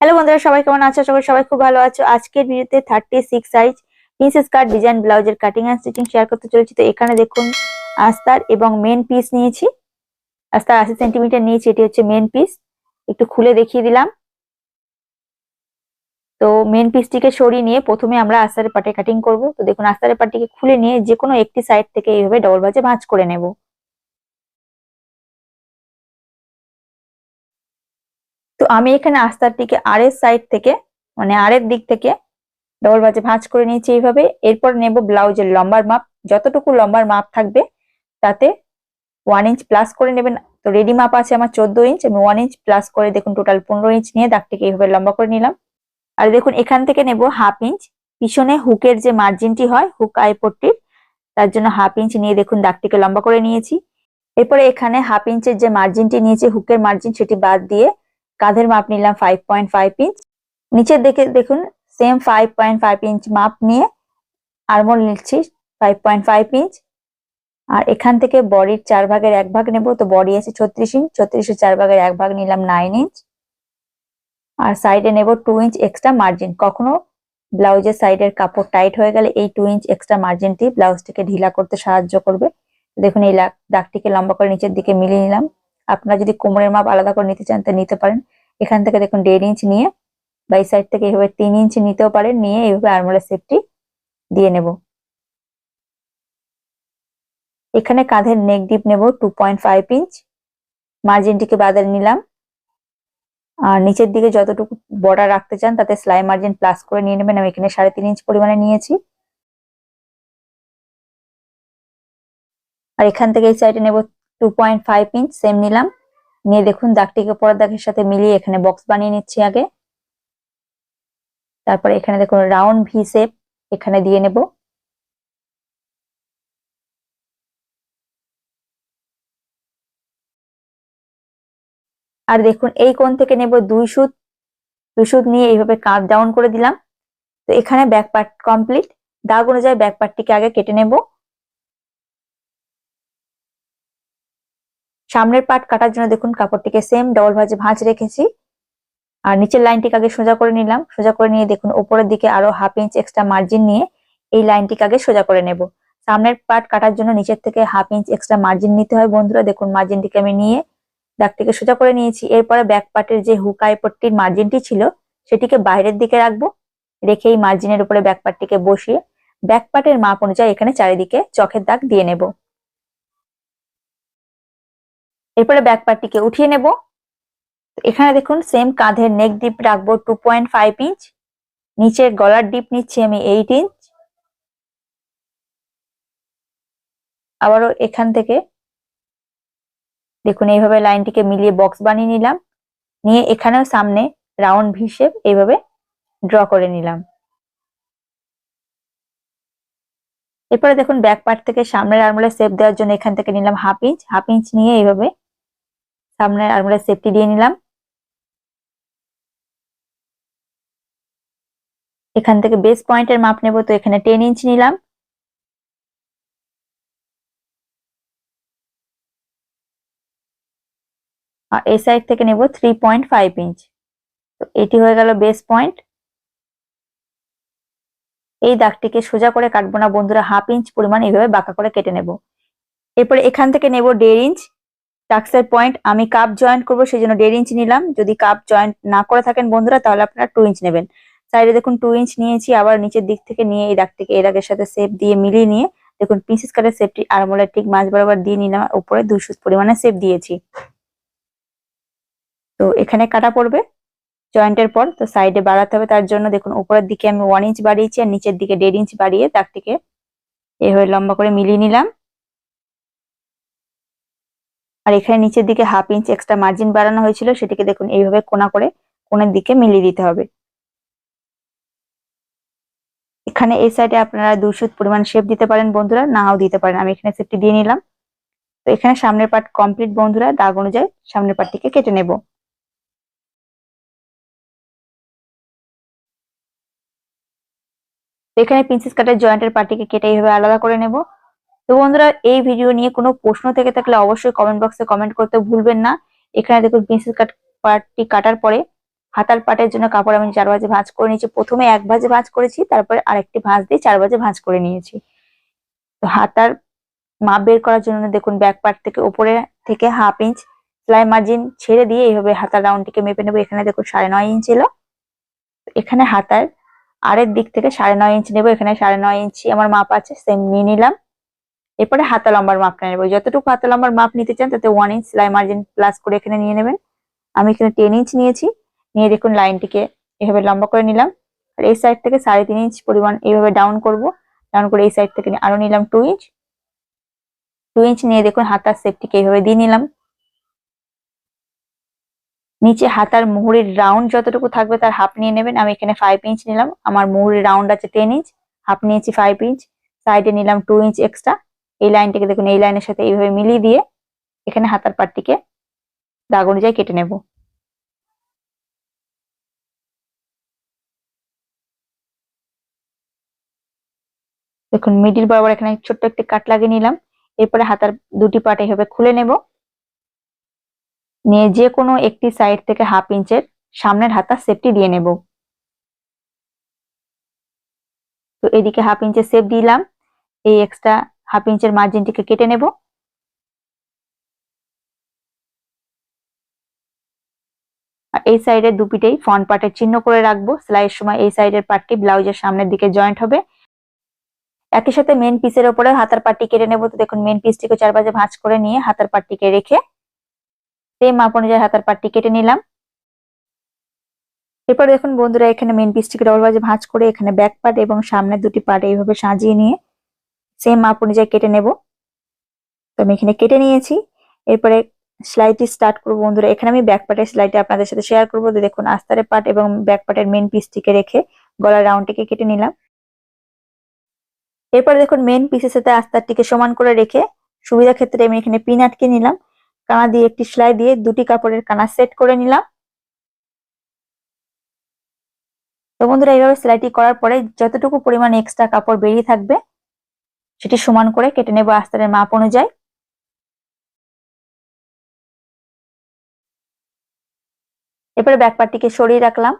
Hello বন্ধুরা, সবাই কেমন আছো? সবাই সবাই খুব ভালো আছো। আজকের ভিডিওতে thirty six size princess cut design ব্লাউজের কাটিং অ্যান্ড স্টিচিং শেয়ার করতে চলেছি। তো এখানে দেখুন, আস্তার এবং মেন পিস নিয়েছি। আস্তার আশি সেন্টিমিটার নিয়েছি, এটি হচ্ছে মেন পিস একটু খুলে দেখিয়ে দিলাম। তো মেন পিসটিকে সরিয়ে নিয়ে প্রথমে আমরা আস্তারের পাটে কাটিং করব। তো দেখুন, আস্তারের পাটটিকে খুলে নিয়ে যে কোনো একটি সাইড থেকে এইভাবে ডবল ভাঁজে ভাঁজ করে নেব। তো আমি এখানে আস্তারটিকে আরের সাইড থেকে মানে আরের দিক থেকে ডবল বাজে ভাঁজ করে নিয়েছি এইভাবে। এরপর নেব ব্লাউজের লম্বার মাপ। যতটুকু লম্বার মাপ থাকবে, তাতে ওয়ান ইঞ্চ প্লাস করে নেবেন। তো রেডি মাপ আছে আমার চোদ্দ ইঞ্চ আমি ওয়ান ইঞ্চ প্লাস করে দেখুন টোটাল পনেরো ইঞ্চ নিয়ে দাগটিকে এইভাবে লম্বা করে নিলাম। আর দেখুন, এখান থেকে নেব হাফ ইঞ্চ পিছনে হুকের যে মার্জিনটি হয়, হুক আইপট্টির তার জন্য হাফ ইঞ্চ নিয়ে দেখুন দাগটিকে লম্বা করে নিয়েছি। এরপরে এখানে হাফ ইঞ্চের যে মার্জিনটি নিয়েছি, হুকের মার্জিন সেটি বাদ দিয়ে কাঁধের মাপ নিলাম ফাইভ পয়েন্ট ফাইভ ইঞ্চ নিচের দিকে দেখুন same five point five inch মাপ নিয়ে আরমোল নিচ্ছি ফাইভ পয়েন্ট ফাইভ ইঞ্চ আর এখান থেকে বডির চার ভাগের এক ভাগ নেব, তো বডি আছে ছত্রিশ ইঞ্চ ছত্রিশের চার ভাগের এক ভাগ নিলাম নাইন ইঞ্চ আর সাইডে নেব টু ইঞ্চ এক্সট্রা মার্জিন কখনো ব্লাউজের সাইডের কাপড় টাইট হয়ে গেলে এই টু ইঞ্চ এক্সট্রা মার্জিনটি ব্লাউজটিকে ঢিলা করতে সাহায্য করবে। দেখুন, এই দাগটিকে লম্বা করে নিচের দিকে মিলিয়ে নিলাম। আপনারা যদি কোমরের মাপ আলাদা করে নিতে চান, তা নিতে পারেন। এখান থেকে দেখুন দেড় ইঞ্চ নিয়ে, বাই সাইড থেকে এইভাবে তিন ইঞ্চ নিতেও পারেন, নিয়ে এইভাবে আরমোলের সেপটি দিয়ে নেব। এখানে কাঁধের নেক ডিপ নেব টু পয়েন্ট ফাইভ ইঞ্চ মার্জিনটিকে বাদল নিলাম। আর নিচের দিকে যতটুকু বর্ডার রাখতে চান, তাতে সেলাই মার্জিন প্লাস করে নিয়ে নেবেন। আমি এখানে সাড়ে তিন ইঞ্চ পরিমাণে নিয়েছি। আর এখান থেকে এই সাইডে নেব two point five inch same নিলাম। নিয়ে দেখুন দাগটিকে পরের দাগের সাথে মিলিয়ে এখানে বক্স বানিয়ে নিচ্ছি আগে। তারপরে এখানে দেখুন রাউন্ড ভি শেপ এখানে দিয়ে নেব। আর দেখুন এই কোণ থেকে নেব দুই সুত। দুই সুত নিয়ে এইভাবে কাপ ডাউন করে দিলাম। তো এখানে ব্যাক পার্ট কমপ্লিট দাগ অনুযায়ী ব্যাক পার্টটিকে আগে কেটে নেব। সামনের পার্ট কাটার জন্য দেখুন, কাপড়টিকে সেম ডবল ভাজে ভাঁজ রেখেছি। আর নিচের লাইনটিকে আগে সোজা করে নিলাম। সোজা করে নিয়ে দেখুন উপরের দিকে আরও হাফ ইঞ্চ এক্সট্রা মার্জিন নিয়ে এই লাইনটিকে আগে সোজা করে নেব। সামনের পার্ট কাটার জন্য নিচের থেকে হাফ ইঞ্চ এক্সট্রা মার্জিন নিতে হয় বন্ধুরা। দেখুন মার্জিনটিকে আমি নিয়ে দাগটিকে সোজা করে নিয়েছি। এরপরে ব্যাক পার্টের যে হুকাই পট্টির মার্জিনটি ছিল, সেটিকে বাইরের দিকে রাখব। রেখে এই মার্জিনের উপরে ব্যাক পার্টটিকে বসিয়ে ব্যাক পার্টের মাপ অনুযায়ী এখানে চারিদিকে চোখের দাগ দিয়ে নেব। এরপরে ব্যাক পার্টটিকে উঠিয়ে নেব। এখানে দেখুন সেম কাঁধের নেক ডিপ রাখব টু পয়েন্ট ফাইভ ইঞ্চ নিচের গলার ডিপ নিচ্ছি আমি এইট ইঞ্চ আবারও এখান থেকে দেখুন, এইভাবে লাইনটিকে মিলিয়ে বক্স বানিয়ে নিলাম। নিয়ে এখানেও সামনে রাউন্ড ভি শেপ এইভাবে ড্র করে নিলাম। এরপরে দেখুন ব্যাক পার্ট থেকে সামনের আর্মোলের শেপ দেওয়ার জন্য এখান থেকে নিলাম হাফ ইঞ্চ হাফ ইঞ্চ নিয়ে এইভাবে সামনের আর্মোলের সেফটি দিয়ে নিলাম। এখান থেকে বেস পয়েন্টের মাপ নেব, তো এখানে টেন ইঞ্চ নিলাম। আর এই সাইড থেকে নেব থ্রি পয়েন্ট ফাইভ ইঞ্চ তো এটি হয়ে গেল বেস পয়েন্ট এই দাগটিকে সোজা করে কাটবো না বন্ধুরা হাফ ইঞ্চ পরিমাণ এইভাবে বাঁকা করে কেটে নেব। এরপরে এখান থেকে নেব দেড় ইঞ্চ টাক্সের পয়েন্ট, আমি কাপ জয়েন্ট করব সেই জন্য দেড় ইঞ্চ নিলাম। যদি কাপ জয়েন্ট না করে থাকেন বন্ধুরা, তাহলে আপনারা টু ইঞ্চ নেবেন। সাইডে দেখুন টু ইঞ্চ নিয়েছি, আবার নিচের দিক থেকে নিয়ে এই দাগটিকে এই দাগের সাথে সেপ দিয়ে মিলিয়ে নিয়ে, দেখুন পিসেস কাটের সেপটি আরমোলের ঠিক মাঝ বরাবর দিয়ে নিলাম, উপরে দুশো পরিমাণে সেপ দিয়েছি। তো এখানে কাটা পড়বে জয়েন্টের পর, তো সাইডে বাড়াতে হবে তার জন্য, দেখুন উপরের দিকে আমি ওয়ান ইঞ্চ বাড়িয়েছি আর নিচের দিকে দেড় ইঞ্চ বাড়িয়ে দাগটিকে এভাবে লম্বা করে মিলিয়ে নিলাম। আর এখানে নিচের দিকে হাফ ইঞ্চ এক্সট্রা মার্জিন বাড়ানো হয়েছিল, সেটিকে দেখুন এইভাবে কোনা করে কোনের দিকে মিলিয়ে দিতে হবে। এখানে এই সাইডে আপনারা দুশো পরিমাণ শেপ দিতে পারেন বন্ধুরা, নাও দিতে পারেন। আমি এখানে সেপটি দিয়ে নিলাম। তো এখানে সামনের পার্ট কমপ্লিট বন্ধুরা, দাগ অনুযায়ী সামনের পার্টটিকে কেটে নেব। এখানে প্রিন্সেস কাটের জয়েন্টের পার্টিকে কেটে এইভাবে আলাদা করে নেব। তো বন্ধুরা, এই ভিডিও নিয়ে কোনো প্রশ্ন থেকে থাকলে অবশ্যই কমেন্ট বক্সে কমেন্ট করতে ভুলবেন না। এখানে দেখুন প্রিন্সেস কাট পার্টটি কাটার পরে হাতার পাটের জন্য কাপড় আমি চার ভাজে ভাঁজ করে নিয়েছি। প্রথমে এক ভাজে ভাঁজ করেছি, তারপরে আরেকটি ভাঁজ দিয়ে চার ভাজে ভাঁজ করে নিয়েছি। তো হাতার মাপ বের করার জন্য দেখুন ব্যাক পার্ট থেকে উপরে থেকে হাফ ইঞ্চ সেলাই মার্জিন ছেড়ে দিয়ে এইভাবে হাতার রাউন্ডটিকে মেপে নেব। এখানে দেখুন, সাড়ে নয় ইঞ্চ এলো। এখানে হাতার আরের দিক থেকে সাড়ে নয় ইঞ্চ নেব। এখানে সাড়ে নয় ইঞ্চি আমার মাপ আছে সেম নিয়ে নিলাম। এরপরে হাতা লম্বার মাপটা নেব। যতটুকু হাতা লম্বার মাপ নিতে চান, তাতে ওয়ান ইঞ্চ সেলাই মার্জিন প্লাস করে এখানে নিয়ে নেবেন। আমি এখানে টেন ইঞ্চ নিয়েছি। নিয়ে দেখুন লাইনটিকে এভাবে লম্বা করে নিলাম। আর এই সাইড থেকে সাড়ে তিন ইঞ্চ পরিমাণ এইভাবে ডাউন করব। ডাউন করে এই সাইড থেকে আরও নিলাম টু ইঞ্চ টু ইঞ্চ নিয়ে দেখুন হাতার সেপটিকে এইভাবে দিয়ে নিলাম। নিচে হাতার মুহুরির রাউন্ড যতটুকু থাকবে তার হাফ নিয়ে নেবেন। আমি এখানে ফাইভ ইঞ্চ নিলাম। আমার মুহুরির রাউন্ড আছে টেন ইঞ্চ হাফ নিয়েছি ফাইভ ইঞ্চ সাইডে নিলাম টু ইঞ্চ এক্সট্রা এই লাইনটাকে দেখুন, এই লাইনের সাথে এইভাবে মিলিয়ে দিয়ে এখানে হাতার পাটটিকে দাগ অনুযায়ী কেটে নেব। দেখুন মিডিল বরাবর এখানে ছোট্ট একটি কাট লাগিয়ে নিলাম। এরপরে হাতার দুটি পাট এইভাবে খুলে নেব। নিয়ে যে কোনো একটি সাইড থেকে হাফ ইঞ্চের সামনের হাতা সেপটি দিয়ে নেব। তো এদিকে হাফ ইঞ্চের সেপ দিলাম। এই এক্সট্রা হাফ ইঞ্চের মার্জিনটিকে কেটে নেব। এই সাইডের দুপিটেই ফ্রন্ট পার্টের চিহ্ন করে রাখব। সেলাইয়ের সময় এই সাইডের পার্টটি ব্লাউজের সামনের দিকে জয়েন্ট হবে। একই সাথে মেন পিসের ওপরে হাতার পাট্টি কেটে নেব। তো দেখুন মেন পিসটিকে চার বাজে ভাঁজ করে নিয়ে হাতার পাট্টিকে রেখে সেম মাপ অনুযায়ী হাতার পাট্টি কেটে নিলাম। এরপর দেখুন বন্ধুরা, এখানে মেন পিসটিকে ডবল বাজে ভাঁজ করে এখানে ব্যাক পার্ট এবং সামনের দুটি পার্ট এইভাবে সাজিয়ে নিয়ে সেম মাপ অনুযায়ী কেটে নেব। তো আমি এখানে কেটে নিয়েছি। এরপরে সেলাইটি স্টার্ট করব, বন্ধুরা। এখানে আমি ব্যাক পার্টের সেলাইটি আপনাদের সাথে শেয়ার করব। তো দেখুন, আস্তারের পার্ট এবং ব্যাক পার্টের মেন পিসটিকে রেখে গলার রাউন্ডটিকে কেটে নিলাম। এরপরে দেখুন মেন পিসের সাথে আস্তারটিকে সমান করে রেখে সুবিধা ক্ষেত্রে আমি এখানে পিন আটকে নিলাম। কানা দিয়ে একটি সেলাই দিয়ে দুটি কাপড়ের কানা সেট করে নিলাম। তো বন্ধুরা, এইভাবে সেলাইটি করার পরে যতটুকু পরিমাণ এক্সট্রা কাপড় বেরিয়ে থাকবে সেটি সমান করে কেটে নেব আস্তারের মাপ অনুযায়ী। এরপরে ব্যাক পার্টটিকে সরিয়ে রাখলাম।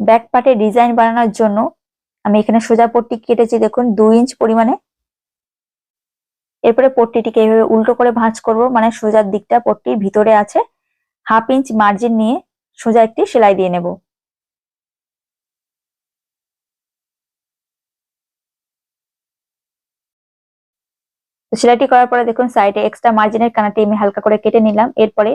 ব্যাক পার্টে ডিজাইন বানানোর জন্য আমি এখানে সোজা পট্টি কেটেছি, দেখুন, দুই ইঞ্চ পরিমাণে। এরপরে পট্টিটিকে এইভাবে উল্টো করে ভাঁজ করব মানে সোজার দিকটা পট্টির ভিতরে আছে। হাফ ইঞ্চ মার্জিন নিয়ে সোজা একটি সেলাই দিয়ে নেব। সেলাইটি করার পরে দেখুন সাইডে এক্সট্রা মার্জিনের কানাটি আমি হালকা করে কেটে নিলাম। এরপরে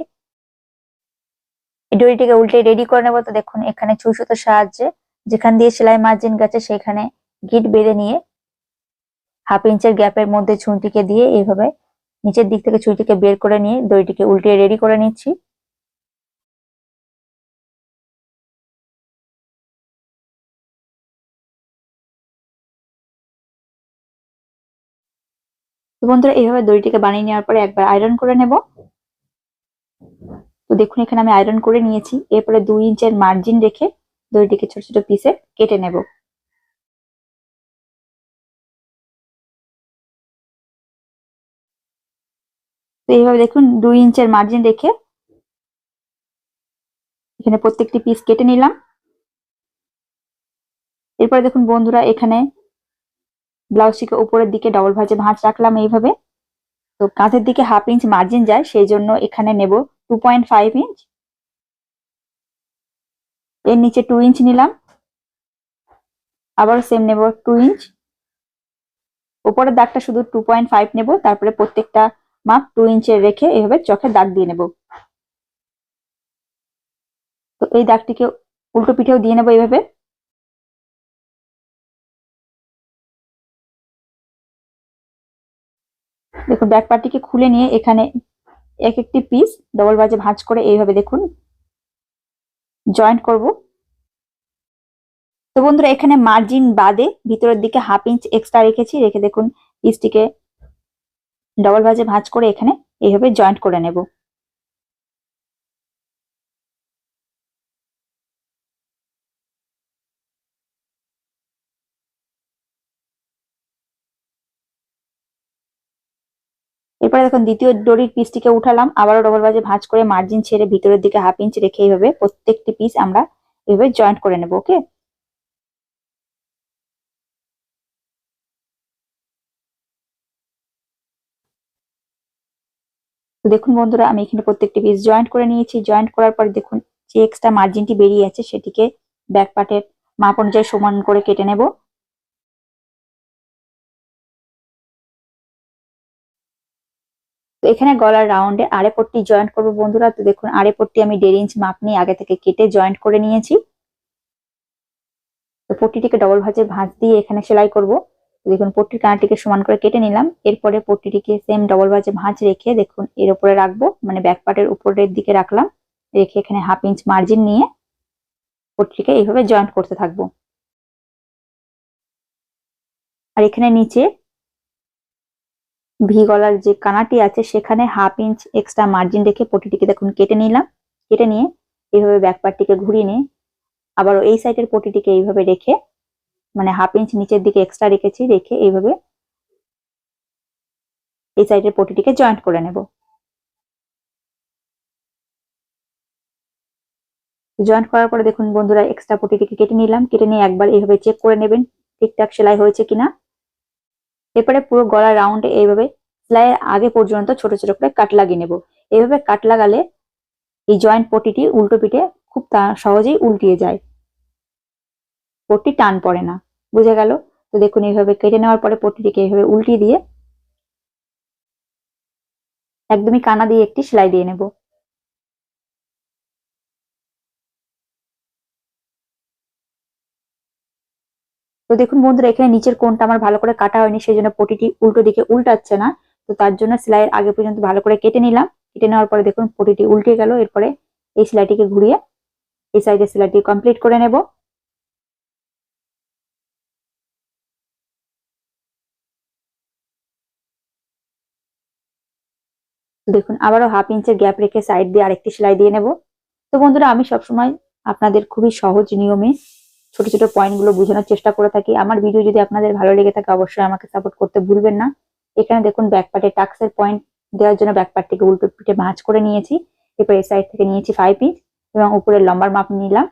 ডরিটিকে উল্টে রেডি করে নেব। তো দেখুন, এখানে ছুঁই সুতোর সাহায্যে যেখান দিয়ে সেলাই মার্জিন গেছে সেখানে গিট বেঁধে নিয়ে হাফ ইঞ্চের গ্যাপের মধ্যে ছুঁটিকে দিয়ে এইভাবে নিচের দিক থেকে ছুঁটিকে বের করে নিয়ে দড়িটিকে উল্টে রেডি করে নিচ্ছি। বন্ধুরা, এইভাবে দড়িটিকে বানিয়ে নেওয়ার পরে একবার আয়রন করে নেব। তো দেখুন, এখানে আমি আয়রন করে নিয়েছি। এরপরে দুই ইঞ্চের মার্জিন রেখে দড়িটিকে ছোট ছোট পিসে কেটে নেব। তো এইভাবে দেখুন, দুই ইঞ্চের মার্জিন রেখে এখানে প্রত্যেকটি পিস কেটে নিলাম। এরপরে দেখুন বন্ধুরা, এখানে ব্লাউজটিকে উপরের দিকে ডবল ভাজে ভাঁজ রাখলাম এইভাবে। তো কাঁধের দিকে হাফ ইঞ্চ মার্জিন যায়, সেই জন্য এখানে নেব টু পয়েন্ট ফাইভ ইঞ্চ এর নিচে টু ইঞ্চ নিলাম। আবার সেম নেব টু ইঞ্চ উপরের দাগটা শুধু টু পয়েন্ট ফাইভ নেব, তারপরে প্রত্যেকটা মাপ টু ইঞ্চের রেখে এভাবে চোখে দাগ দিয়ে নেব। তো এই দাগটিকে উল্টো পিঠেও দিয়ে নেব এইভাবে। দেখুন ব্যাক পার্টিকে খুলে নিয়ে এখানে এক একটি পিস ডবল বাজে ভাঁজ করে এইভাবে দেখুন জয়েন্ট করব। তো বন্ধুরা, এখানে মার্জিন বাদে ভিতরের দিকে হাফ ইঞ্চ এক্সট্রা রেখেছি, রেখে দেখুন পিসটিকে ডবল ভাজে ভাঁজ করে এখানে এইভাবে জয়েন্ট করে নেব। এরপরে দেখুন দ্বিতীয় দড়ির পিসটিকে উঠালাম, আবারও ডবল বাজে ভাঁজ করে মার্জিন ছেড়ে ভিতরের দিকে হাফ ইঞ্চ রেখে এইভাবে প্রত্যেকটি পিস আমরা এভাবে জয়েন্ট করে নেব ওকে দেখুন বন্ধুরা, আমি এখানে প্রত্যেকটি পিস জয়েন্ট করে নিয়েছি। জয়েন্ট করার পর দেখুন যে এক্সট্রা মার্জিনটি বেরিয়ে আছে, সেটিকে ব্যাক পার্টের মাপ অনুযায়ী সমান করে কেটে নেব। তো এখানে গলার রাউন্ডে আড়ে পট্টি জয়েন্ট করব বন্ধুরা। তো দেখুন আড়ে পট্টি আমি দেড় ইঞ্চ মাপ নিয়ে আগে থেকে কেটে জয়েন্ট করে নিয়েছি। তো পট্টিটিকে ডবল ভাঁজে ভাঁজ দিয়ে এখানে সেলাই করব। দেখুন, পট্টির কানাটিকে সমান করে কেটে নিলাম। এরপরে পট্টিটিকে সেম ডবল ভাঁজে ভাঁজ রেখে দেখুন, এর উপরে রাখব। মানে ব্যাক পার্টের উপরের দিকে রাখলাম। রেখে এখানে হাফ ইঞ্চ মার্জিন নিয়ে পট্টিকে এইভাবে জয়েন্ট করতে থাকব। আর এখানে নিচে ভি গলার যে কানাটি আছে, সেখানে হাফ ইঞ্চ এক্সট্রা মার্জিন রেখে পটিটিকে দেখুন কেটে নিলাম। কেটে নিয়ে এইভাবে ব্যাক পার্টটিকে ঘুরিয়ে নিয়ে আবারও এই সাইডের পটিটিকে এইভাবে রেখে মানে হাফ ইঞ্চ নিচের দিকে এক্সট্রা রেখেছি, রেখে এইভাবে এই সাইডের পটিটিকে জয়েন্ট করে নেব। জয়েন্ট করার পরে দেখুন বন্ধুরা এক্সট্রা পটিটিকে কেটে নিলাম। কেটে নিয়ে একবার এইভাবে চেক করে নেবেন, ঠিকঠাক সেলাই হয়েছে কিনা। এরপরে পুরো গলা রাউন্ডে এইভাবে সেলাইয়ের আগে পর্যন্ত ছোট ছোট করে কাট লাগিয়ে নেব। এইভাবে কাট লাগালে এই জয়েন্ট পটিটি উল্টো পিঠে খুব সহজেই উল্টিয়ে যায়। পট্টি টান পড়ে না। বুঝে গেল? তো দেখুন, এইভাবে কেটে নেওয়ার পরে পট্টিটিকে এইভাবে উল্টিয়ে দিয়ে একদমই কানা দিয়ে একটি সেলাই দিয়ে নেব। তো দেখুন বন্ধুরা, এখানে নিচের কোনটা আমার ভালো করে কাটা হয়নি সেই জন্য পটিটি উল্টো দিকে উল্টাচ্ছে না। তো তার জন্য সেলাইয়ের আগে পর্যন্ত ভালো করে কেটে নিলাম। কেটে নেওয়ার পরে দেখুন পটিটি উল্টে গেল। এরপরে এই সেলাইটিকে ঘুরিয়ে এই সাইডের সেলাইটি কমপ্লিট করে নেব। দেখুন, আবারও হাফ ইঞ্চের গ্যাপ রেখে সাইড দিয়ে আরেকটি সেলাই দিয়ে নেব। তো বন্ধুরা, আমি সবসময় আপনাদের খুবই সহজ নিয়মে ছোট ছোট পয়েন্টগুলো বোঝানোর চেষ্টা করে থাকি। আমার ভিডিও যদি আপনাদের ভালো লেগে থাকে, অবশ্যই আমাকে সাপোর্ট করতে ভুলবেন না। এখানে দেখুন ব্যাকপার্টে টাক্সের পয়েন্ট দেওয়ার জন্য ব্যাকপার্টটিকে উল্টো পিঠে ভাঁজ করে নিয়েছি। এরপর এই সাইড থেকে নিয়েছি ফাইভ ইঞ্চ এবং উপরের লম্বার মাপ নিলাম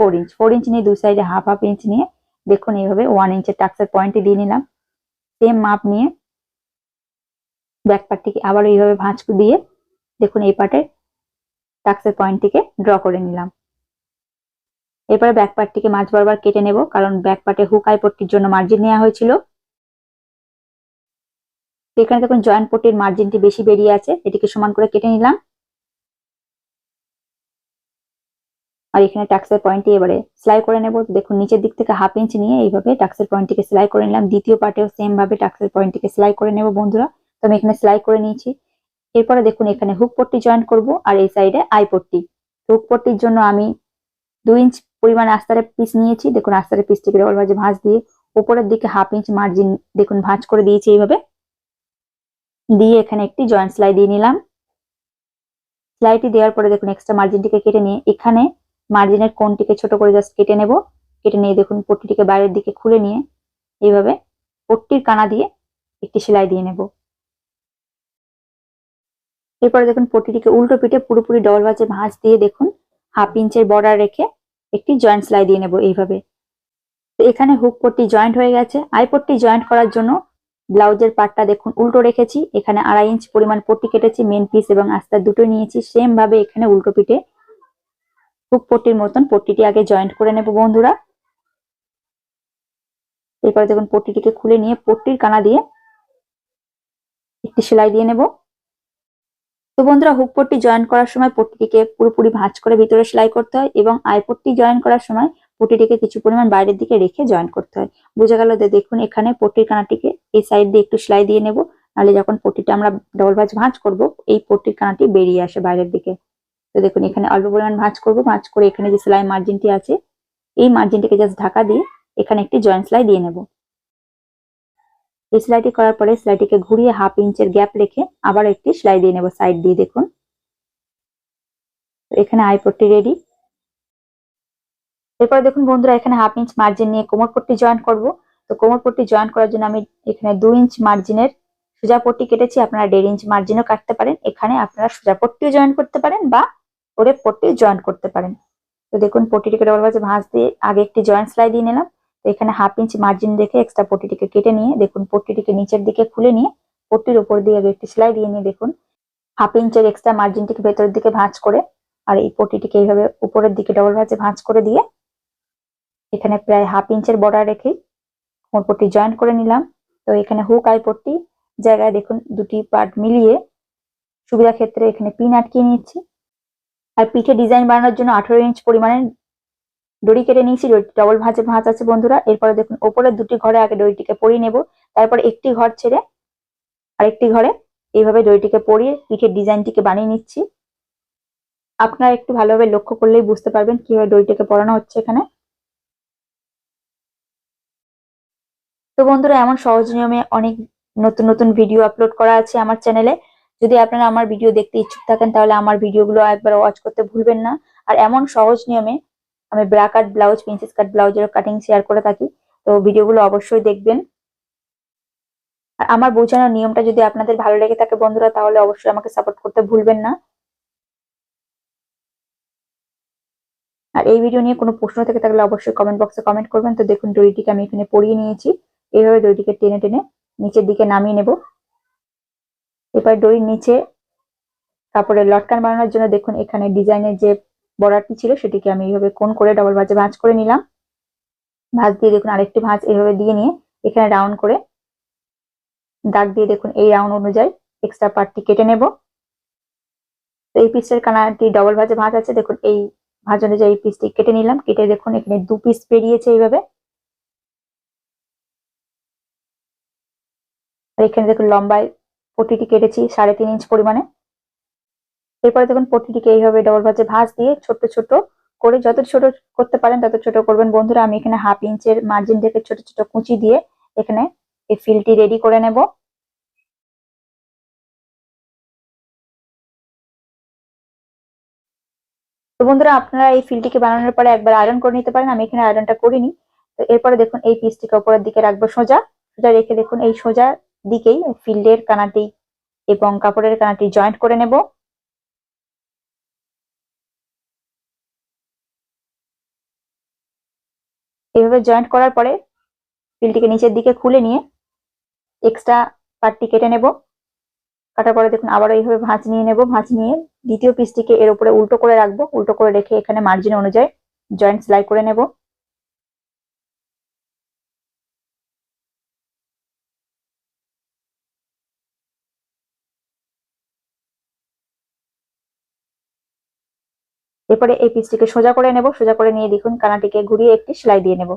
ফোর ইঞ্চ ফোর ইঞ্চ নিয়ে দুই সাইডে হাফ হাফ ইঞ্চ নিয়ে দেখুন এইভাবে ওয়ান ইঞ্চের টাক্সের পয়েন্টে দিয়ে নিলাম। সেম মাপ নিয়ে ব্যাক পার্টটিকে আবার এইভাবে ভাঁজ দিয়ে দেখুন এই পার্টে টাক্সের পয়েন্টটিকে ড্র করে নিলাম। এরপরে ব্যাক পার্টটিকে মাঝ বরাবর কেটে নেব, কারণ ব্যাক পার্টে হুক আই পট্টির জন্য মার্জিন নেওয়া হয়েছিল। এখানে দেখুন জয়েন্ট পট্টির মার্জিনটি বেশি বেরিয়ে আছে, এটিকে সমান করে কেটে নিলাম। আর এখানে টাক্সের পয়েন্টটি এবারে সেলাই করে নেব। দেখুন, নিচের দিক থেকে হাফ ইঞ্চ নিয়ে এইভাবে টাক্সের পয়েন্টটিকে সেলাই করে নিলাম। দ্বিতীয় পার্টেও সেম ভাবে টাক্সের পয়েন্টটিকে সেলাই করে নেব, বন্ধুরা। তো আমি এখানে সেলাই করে নিয়েছি। এরপরে দেখুন, এখানে হুক পট্টি জয়েন্ট করব, আর এই সাইডে আই পট্টি। হুক পট্টির জন্য আমি দুই ইঞ্চ পরিমাণ আস্তারের পিস নিয়েছি। দেখুন আস্তারের পিসটিকে ডবল ভাজে, ভাঁজ দিয়ে উপরের দিকে হাফ ইঞ্চ মার্জিন দেখুন, ভাঁজ করে দিয়েছি এইভাবে। দিয়ে এখানে একটি জয়েন্ট সেলাই দিয়ে নিলাম। সেলাইটি দেওয়ার পরে দেখুন এক্সট্রা মার্জিনটিকে কেটে নিয়ে এখানে মার্জিনের কোনটিকে ছোট করে জাস্ট কেটে নেব। কেটে নিয়ে দেখুন, পট্টিটিকে বাইরের দিকে খুলে নিয়ে এইভাবে পট্টির কানা দিয়ে একটি সেলাই দিয়ে নেব। এরপরে দেখুন, পট্টিটিকে উল্টো পিঠে পুরোপুরি ডবল ভাজে ভাঁজ দিয়ে দেখুন হাফ ইঞ্চের বর্ডার রেখে একটি জয়েন্ট সেলাই দিয়ে নেব এইভাবে। তো এখানে হুক পট্টি জয়েন্ট হয়ে গেছে। আই পট্টি জয়েন্ট করার জন্য ব্লাউজের পার্টটা দেখুন, উল্টো রেখেছি। এখানে আড়াই ইঞ্চ পরিমাণ পট্টি কেটেছি মেন পিস এবং আস্তার দুটো নিয়েছি। সেম ভাবে এখানে উল্টো পিঠে হুক পট্টির মতন পট্টিটি আগে জয়েন্ট করে নেব বন্ধুরা। এরপরে দেখুন পট্টিটিকে খুলে নিয়ে পট্টির কানা দিয়ে একটি সেলাই দিয়ে নেব। তো বন্ধুরা হুক পট্টি জয়েন করার সময় পট্টিটিকে পুরোপুরি ভাঁজ করে ভিতরে সেলাই করতে হয় এবং আই পট্টি জয়েন করার সময় পট্টিটিকে কিছু পরিমাণ বাইরের দিকে রেখে জয়েন করতে হয়। বোঝা গেল যে দেখুন এখানে পট্টির কানাটিকে এই সাইড দিয়ে একটু সেলাই দিয়ে নেব, নাহলে যখন পট্টিটা আমরা ডবল ভাঁজ ভাঁজ করব, এই পট্টির কানাটি বেরিয়ে আসে বাইরের দিকে। তো দেখুন এখানে অল্প পরিমাণ ভাঁজ করব, ভাঁজ করে এখানে যে সেলাই মার্জিনটি আছে, এই মার্জিনটিকে জাস্ট ঢাকা দিয়ে এখানে একটি জয়েন্ট সেলাই দিয়ে নেব। এই সেলাইটি করার পরে সেলাইটিকে ঘুরিয়ে হাফ ইঞ্চের গ্যাপ রেখে আবার একটি সেলাই দিয়ে নেব সাইড দিয়ে, দেখুন। এখানে আই পট্টি রেডি। এরপরে দেখুন বন্ধুরা, এখানে হাফ ইঞ্চ মার্জিন নিয়ে কোমর পট্টি জয়েন করব। তো কোমর পট্টি জয়েন করার জন্য আমি এখানে দুই ইঞ্চ মার্জিনের সোজা পট্টি কেটেছি। আপনারা দেড় ইঞ্চ মার্জিনও কাটতে পারেন। এখানে আপনারা সোজা পট্টিও জয়েন করতে পারেন বা ওরে পট্টি জয়েন করতে পারেন। তো দেখুন, পট্টিটিকে ডবল ভাঁজ দিয়ে আগে একটি জয়েন্ট সেলাই দিয়ে নিলাম। এখানে হাফ ইঞ্চ মার্জিন রেখে এক্সট্রা পট্টিটিকে কেটে নিয়ে দেখুন, পট্টিটিকে নিচের দিকে খুলে নিয়ে পট্টির উপর দিয়ে আগে একটি সেলাই দিয়ে নিয়ে দেখুন। হাফ ইঞ্চের এক্সট্রা মার্জিনটিকে ভেতরের দিকে ভাঁজ করে আর এই পট্টিটিকে এইভাবে উপরের দিকে ডবল ভাঁজে ভাঁজ করে দিয়ে এখানে প্রায় হাফ ইঞ্চের বর্ডার রেখে কোমর পট্টি জয়েন্ট করে নিলাম। তো এখানে হুক আই পট্টি জায়গায় দেখুন দুটি পার্ট মিলিয়ে সুবিধা ক্ষেত্রে এখানে পিন আটকিয়ে নিচ্ছি আর পিঠে ডিজাইন বানানোর জন্য আঠেরো ইঞ্চ পরিমাণের দড়ি কেটে নিয়েছি ডবল ভাঁজে ভাঁজ আছে বন্ধুরা। এরপরে দেখুন, ওপরের দুটি ঘরে আগে দড়িটিকে পরিয়ে নেব। তারপর একটি ঘর ছেড়ে আরেকটি ঘরে এইভাবে দড়িটিকে পরিয়ে পিঠের ডিজাইনটিকে বানিয়ে নিচ্ছি। আপনারা একটু ভালোভাবে লক্ষ্য করলেই বুঝতে পারবেন কীভাবে দড়িটিকে পরানো হচ্ছে এখানে। তো বন্ধুরা, এমন সহজ নিয়মে অনেক নতুন নতুন ভিডিও আপলোড করা আছে আমার চ্যানেলে যদি আপনারা আমার ভিডিও দেখতে ইচ্ছুক থাকেন, তাহলে আমার ভিডিওগুলো একবার ওয়াচ করতে ভুলবেন না। আর এমন সহজ নিয়মে আমি bra cut blouse, princess cut ব্লাউজের কাটিং শেয়ার করে থাকি। তো ভিডিওগুলো অবশ্যই দেখবেন। আর আমার বোঝানোর নিয়মটা যদি আপনাদের ভালো লেগে থাকে বন্ধুরা, তাহলে অবশ্যই আমাকে সাপোর্ট করতে ভুলবেন না। আর এই ভিডিও নিয়ে কোনো প্রশ্ন থেকে থাকলে অবশ্যই কমেন্ট বক্সে কমেন্ট করবেন। তো দেখুন, দড়িটিকে আমি এখানে পরিয়ে নিয়েছি। এইভাবে দড়িটিকে টেনে টেনে নিচের দিকে নামিয়ে নেব। এবার দড়ির নিচে কাপড়ের লটকান বানানোর জন্য দেখুন, এখানে ডিজাইনের যে বর্ডারটি ছিল, সেটিকে আমি এইভাবে কোন করে ডবল ভাঁজে ভাঁজ করে নিলাম। ভাঁজ দিয়ে দেখুন আরেকটি ভাঁজ এইভাবে দিয়ে নিয়ে এখানে রাউন্ড করে দাগ দিয়ে দেখুন এই রাউন্ড অনুযায়ী এক্সট্রা পার্টটি কেটে নেব। তো এই পিসের কানাটি ডবল ভাঁজে ভাঁজ আছে, দেখুন এই ভাঁজ অনুযায়ী এই পিসটি কেটে নিলাম। কেটে দেখুন এখানে দু পিস বেরিয়েছে এইভাবে। আর এখানে দেখুন লম্বায় পটিটি কেটেছি, সাড়ে তিন ইঞ্চ পরিমাণে। এরপরে দেখুন পটিটিকে এইভাবে ডবল ভাজে ভাঁজ দিয়ে ছোট ছোট করে যত ছোট করতে পারেন তত ছোট করবেন। বন্ধুরা, আমি এখানে হাফ ইঞ্চের মার্জিন থেকে ছোট ছোট কুচি দিয়ে এখানে এই ফিলটি রেডি করে নেব। তো বন্ধুরা, আপনারা এই ফিলটিকে বানানোর পরে একবার আয়রন করে নিতে পারেন। আমি এখানে আয়রনটা করিনি। তো এরপরে দেখুন এই পিসটিকে উপরের দিকে রাখব সোজা। সোজা রেখে দেখুন এই সোজা দিকেই ফিল্ডের কানাটি এবং কাপড়ের কানাটি জয়েন্ট করে নেব। এভাবে জয়েন্ট করার পরে পিলটিকে নিচের দিকে খুলে নিয়ে এক্সট্রা পার্টটি কেটে নেব। কাটার পরে দেখুন আবারও এইভাবে ভাঁজ নিয়ে নেব, ভাঁজ নিয়ে দ্বিতীয় পিসটিকে এর উপরে উল্টো করে রাখব। উল্টো করে রেখে এখানে মার্জিন অনুযায়ী জয়েন্ট সেলাই করে নেব। এরপরে এই পিসটিকে সোজা করে নেব, সোজা করে নিয়ে দেখুন কানাটিকে ঘুরিয়ে একটি সেলাই দিয়ে নেব।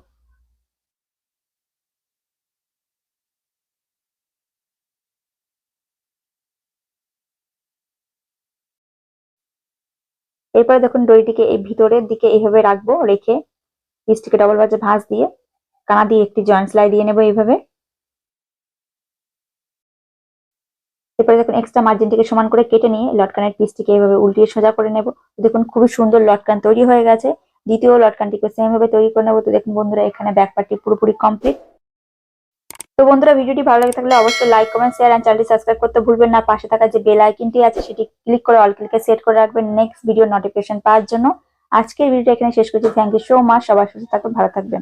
এরপরে দেখুন দড়িটিকে এই ভিতরের দিকে এইভাবে রাখব, রেখে পিসটিকে ডবল বাজে ভাঁজ দিয়ে কানা দিয়ে একটি জয়েন্ট সেলাই দিয়ে নেব এইভাবে। এরপরে দেখুন এক্সট্রা মার্জিনটিকে সমান করে কেটে নিয়ে লটকানের পিসটিকে এইভাবে উল্টিয়ে সোজা করে নেব। দেখুন খুবই সুন্দর লটকান তৈরি হয়ে গেছে। দ্বিতীয় লটকানটিকে সেম ভাবে তৈরি করে নেব। তো দেখুন বন্ধুরা, এখানে ব্যাক পার্টটি পুরোপুরি কমপ্লিট তো বন্ধুরা, ভিডিওটি ভালো লাগে থাকলে অবশ্যই লাইক কমেন্ট শেয়ার অ্যান্ড চ্যানেলটি সাবস্ক্রাইব করতে ভুলবেন না। পাশে থাকা যে বেল আইকনটি আছে, সেটি ক্লিক করে অল ক্লিকে সেট করে রাখবেন নেক্সট ভিডিও নোটিফিকেশন পাওয়ার জন্য। আজকের ভিডিওটা এখানে শেষ করছি। থ্যাংক ইউ সো মাচ সবার সুস্থ থাকবেন ভালো থাকবেন।